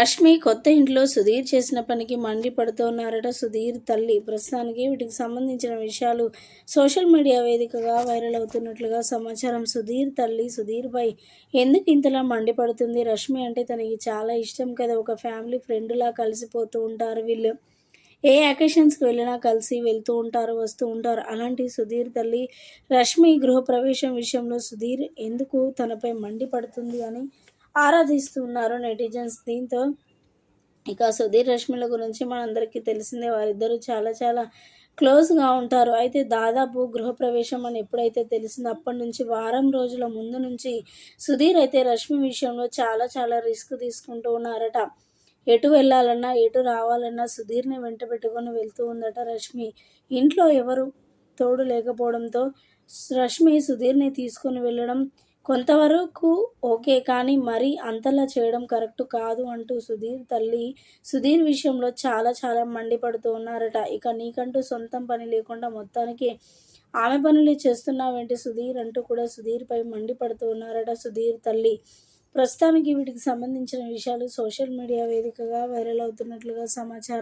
రష్మి కొత్త ఇంట్లో సుధీర్ చేసిన పనికి మండిపడుతున్నారట సుధీర్ తల్లి. ప్రస్తుతానికి వీటికి సంబంధించిన విషయాలు సోషల్ మీడియా వేదికగా వైరల్ అవుతున్నట్లుగా సమాచారం సుధీర్ తల్లి సుధీర్పై ఎందుకు ఇంతలా మండిపడుతుంది రష్మి అంటే తనకి చాలా ఇష్టం కదా. ఒక ఫ్యామిలీ ఫ్రెండ్లా కలిసిపోతూ ఉంటారు వీళ్ళు. ఏ అకేషన్స్కి వెళ్ళినా కలిసి వెళ్తూ ఉంటారు వస్తూ ఉంటారు. అలాంటి సుధీర్ తల్లి రష్మి గృహప్రవేశం విషయంలో సుధీర్ ఎందుకు తనపై మండిపడుతుంది అని ఆరాధిస్తున్నారు నెటిజన్స్ దీంతో. ఇక సుధీర్ రష్మిల గురించి మనందరికీ తెలిసిందే వారిద్దరూ చాలా చాలా క్లోజ్గా ఉంటారు. అయితే దాదాపు గృహప్రవేశం అని ఎప్పుడైతే తెలిసిందో అప్పటి నుంచి వారం రోజుల ముందు నుంచి సుధీర్ అయితే రష్మి విషయంలో చాలా చాలా రిస్క్ తీసుకుంటూ ఉన్నారట. ఎటు వెళ్ళాలన్నా ఎటు రావాలన్నా సుధీర్ని వెంట పెట్టుకొని వెళ్తూ ఉందట రష్మి. ఇంట్లో ఎవరు తోడు లేకపోవడంతో రష్మి సుధీర్ని తీసుకొని వెళ్ళడం కొంతవరకు ఓకే కానీ మరీ అంతలా చేయడం కరెక్ట్ కాదు అంటూ సుధీర్ తల్లి సుధీర్ విషయంలో చాలా చాలా మండిపడుతూ ఉన్నారట. ఇక నీకంటూ సొంతం పని లేకుండా మొత్తానికి ఆమె పనులు చేస్తున్నావేంటి సుధీర్ అంటూ కూడా సుధీర్పై మండిపడుతూ ఉన్నారట సుధీర్ తల్లి. ప్రస్తుతానికి వీటికి సంబంధించిన విషయాలు సోషల్ మీడియా వేదికగా వైరల్ అవుతున్నట్లుగా సమాచారం